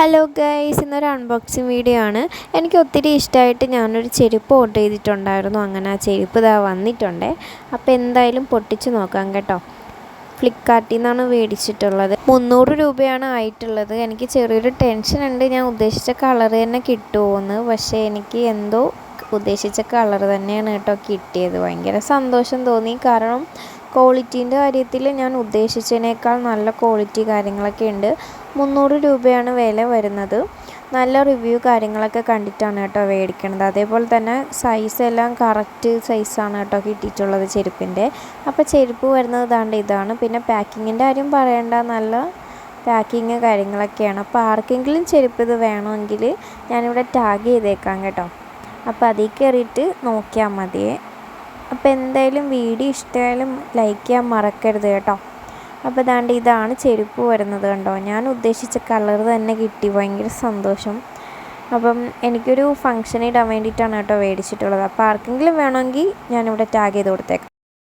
Hello guys ഇന്നൊരു unboxing video ആണ്. എനിക്ക് ഒത്തിരി ഇഷ്ടമായിട്ട് ഞാനൊരു ചെരുപ്പ് ഓർഡർ ചെയ്തിട്ടുണ്ടായിരുന്നു. അങ്ങനെ ആ ചെരുപ്പ് ഇതാ വന്നിട്ടുണ്ട്. അപ്പോൾ എന്തായാലും പൊട്ടിച്ച് നോക്കാം കേട്ടോ. ഫ്ലിപ്കാർട്ടിൽ നിന്നാണ് മേടിച്ചിട്ടുള്ളത്. മുന്നൂറ് രൂപയാണ് ആയിട്ടുള്ളത്. എനിക്ക് ചെറിയൊരു ടെൻഷൻ ഉണ്ട്. ഞാൻ ഉദ്ദേശിച്ച കളർ തന്നെ കിട്ടുമോയെന്ന് പക്ഷേ എനിക്ക് എന്തോ ഉദ്ദേശിച്ച കളർ തന്നെയാണ് കേട്ടോ കിട്ടിയത്. ഭയങ്കര സന്തോഷം തോന്നി. കാരണം ക്വാളിറ്റീന്റെ കാര്യത്തിൽ ഞാൻ ഉദ്ദേശിച്ചതിനേക്കാൾ നല്ല ക്വാളിറ്റി കാര്യങ്ങളൊക്കെ ഉണ്ട്. മുന്നൂറ് രൂപയാണ് വില വരുന്നത്. നല്ല റിവ്യൂ കാര്യങ്ങളൊക്കെ കണ്ടിട്ടാണ് കേട്ടോ മേടിക്കണത്. അതേപോലെ തന്നെ സൈസ് എല്ലാം കറക്റ്റ് സൈസാണ് കേട്ടോ കിട്ടിയിട്ടുള്ളത് ചെരുപ്പിന്റെ. അപ്പോൾ ചെരുപ്പ് വരുന്നത് ദാണ്ട് ഇതാണ്. പിന്നെ പാക്കിങ്ങിന്റെ കാര്യം പറയേണ്ട നല്ല പാക്കിങ് കാര്യങ്ങളൊക്കെയാണ്. അപ്പോൾ ആർക്കെങ്കിലും ചെരുപ്പ് ഇത് വേണമെങ്കിൽ ഞാനിവിടെ ടാഗ് ചെയ്തേക്കാം കേട്ടോ. അപ്പോൾ അതിൽ കയറിയിട്ട് നോക്കിയാൽ മതിയേ. അപ്പോൾ എന്തായാലും വീഡിയോ ഇഷ്ടമായാലും ലൈക്ക് ചെയ്യാൻ മറക്കരുത് കേട്ടോ. അപ്പോൾ ഇതാണ്ട് ഇതാണ് ചെരുപ്പ് വരുന്നത് കണ്ടോ. ഞാൻ ഉദ്ദേശിച്ച കളർ തന്നെ കിട്ടി. ഭയങ്കര സന്തോഷം. അപ്പം എനിക്കൊരു ഫംഗ്ഷൻ ഇടാൻ വേണ്ടിയിട്ടാണ് കേട്ടോ മേടിച്ചിട്ടുള്ളത്. അപ്പോൾ ആർക്കെങ്കിലും വേണമെങ്കിൽ ഞാനിവിടെ ടാഗ് ചെയ്ത് കൊടുത്തേക്കാം.